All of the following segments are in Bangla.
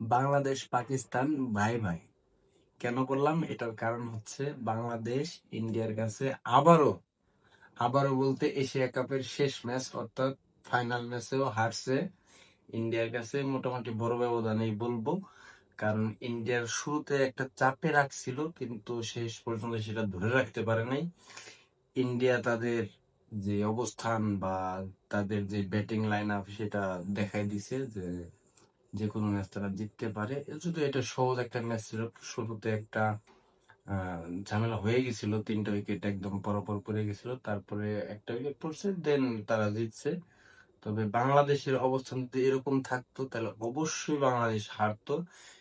বাংলাদেশ, পাকিস্তান, ভাই ভাই। কেন করলাম? এটার কারণ হচ্ছে বাংলাদেশ, ইন্ডিয়ার কাছে আবারও আবারও বলতে এশিয়া কাপের শেষ ম্যাচ, অর্থাৎ ফাইনাল ম্যাচেও হারছে। ইন্ডিয়ার কাছে মোটামুটি বড় ব্যবধানেই বলব, কারণ ইন্ডিয়ার শুরুতে একটা চাপে রাখছিল, কিন্তু শেষ পর্যন্ত সেটা ধরে রাখতে পারে নাই। ইন্ডিয়া তাদের যে অবস্থান বা তাদের যে ব্যাটিং লাইন আপ সেটা দেখাই দিছে যে যে কোনো ম্যাচ তারা জিততে পারে। যদি এটা সহজ একটা ম্যাচ ছিল, শুরুতে একটা ঝামেলা হয়ে গেছিল, তিনটা উইকেট একদম পরপর পড়ে গেছিল, তারপরে একটা উইকেট পড়ছে দেন তারা জিতছে। তবে বাংলাদেশের অবস্থান যদি এরকম থাকতো, তাহলে অবশ্যই বাংলাদেশ হারতো।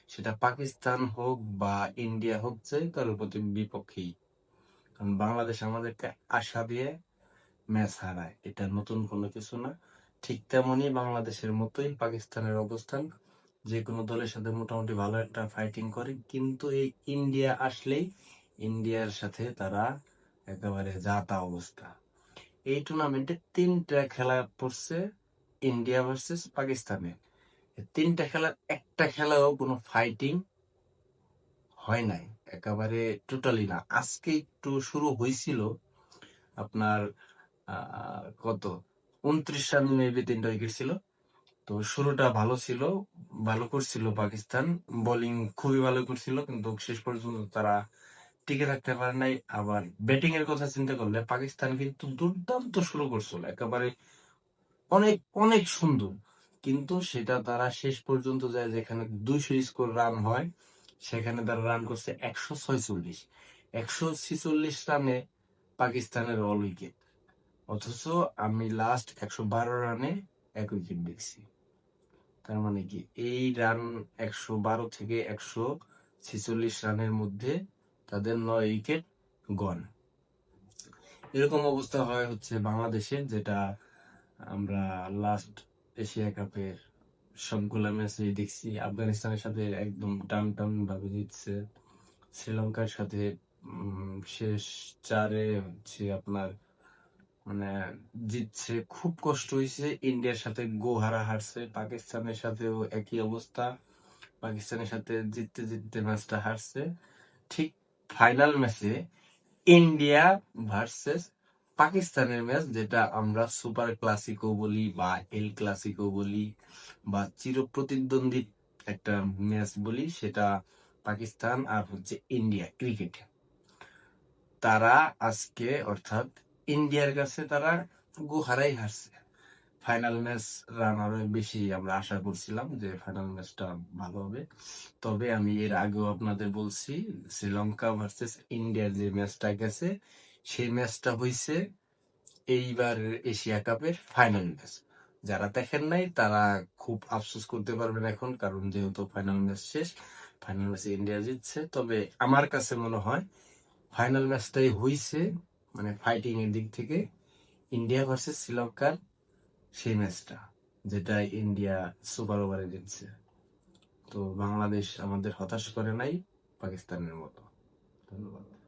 সেটা পাকিস্তান হোক বা ইন্ডিয়া হোক, যে তার প্রতি বিপক্ষেই। কারণ বাংলাদেশ আমাদেরকে আশা দিয়ে ম্যাচ হারায়। এটা নতুন কোনো কিছু না। ঠিক তেমনই বাংলাদেশের মতোই পাকিস্তানের অবস্থান। যে কোনো দলের সাথে মোটামুটি ভালো একটা ফাইটিং করে। কিন্তু এই ইন্ডিয়া আসলেই ইন্ডিয়ার সাথে তারা একেবারে যাতা অবস্থা। এই টুর্নামেন্টে তিনটা খেলা পড়ছে ইন্ডিয়া ভার্সেস পাকিস্তানে। তিনটা খেলার একটা খেলাও কোনো ফাইটিং হয় নাই। একেবারে টোটালি না। আজকে একটু শুরু হয়েছিল আপনার কত? উনত্রিশ রানে মেবি তিনটা উইকেট ছিল। তো শুরুটা ভালো ছিল, ভালো করছিল পাকিস্তান। বোলিং খুবই ভালো করছিল, কিন্তু শেষ পর্যন্ত তারা টিকে থাকতে পারে নাই। আবার ব্যাটিং এর কথা চিন্তা করলে পাকিস্তান কিন্তু দুর্দান্ত শুরু করছিল, একেবারে অনেক অনেক সুন্দর। কিন্তু সেটা তারা শেষ পর্যন্ত যায় যেখানে দুইশো স্কোর রান হয়, সেখানে তারা রান করছে একশো ছয়চল্লিশ। একশো ছিচল্লিশ রানে পাকিস্তানের অল উইকেট অথচ আমি লাস্ট একশো বারো রানে এক উইকেট দেখছি। তার মানে কি? এই রান একশো বারো থেকে একশো ছেচল্লিশ রানের মধ্যে তাদের নয় উইকেট গন এরকম অবস্থা হয় হচ্ছে বাংলাদেশের যেটা আমরা লাস্ট এশিয়া কাপের সবগুলা ম্যাচে দেখছি। আফগানিস্তানের সাথে একদম টান টান ভাবে জিতছে। শ্রীলঙ্কার সাথে শেষ চারে হচ্ছে আপনার মানে জিতছে খুব কষ্ট হয়েছে ইন্ডিয়ার সাথে গোহারা হারছে, পাকিস্তানের সাথেও একই অবস্থা, পাকিস্তানের সাথে জিততে জিততে ম্যাচটা হারছে। ঠিক ফাইনাল ম্যাচে ইন্ডিয়া ভার্সেস পাকিস্তানের ম্যাচ যেটা আমরা সুপার ক্লাসিকো বলি বা এল ক্লাসিকো বলি বা চির চিরপ্রতিদ্বন্দ্বী একটা ম্যাচ বলি, সেটা পাকিস্তান আর হচ্ছে ইন্ডিয়া ক্রিকেট তারা আজকে অর্থাৎ ইন্ডিয়ার কাছে তারা গুহারাই হারছে। ফাইনাল ম্যাচ রান আরও বেশি আমরা আশা করছিলাম যে ফাইনাল ম্যাচটা ভালো হবে। তবে আমি এর আগেও আপনাদের বলছি, শ্রীলঙ্কা ভার্সেস ইন্ডিয়ার যে ম্যাচটা গেছে, সেই ম্যাচটা হয়েছে এইবার এশিয়া কাপের ফাইনাল ম্যাচ যারা দেখেন নাই, তারা খুব আফসোস করতে পারবেন এখন, কারণ যেহেতু ফাইনাল ম্যাচ শেষ ফাইনাল ম্যাচে ইন্ডিয়া জিতছে। তবে আমার কাছে মনে হয় ফাইনাল ম্যাচটাই হইছে মানে ফাইটিং এর দিক থেকে ইন্ডিয়া ভার্সেস শ্রীলঙ্কার সেই ম্যাচটা যেটা ইন্ডিয়া সুপার ওভারে জিতছে। তো বাংলাদেশ আমাদের হতাশ করে নাই, পাকিস্তানের মতো। ধন্যবাদ।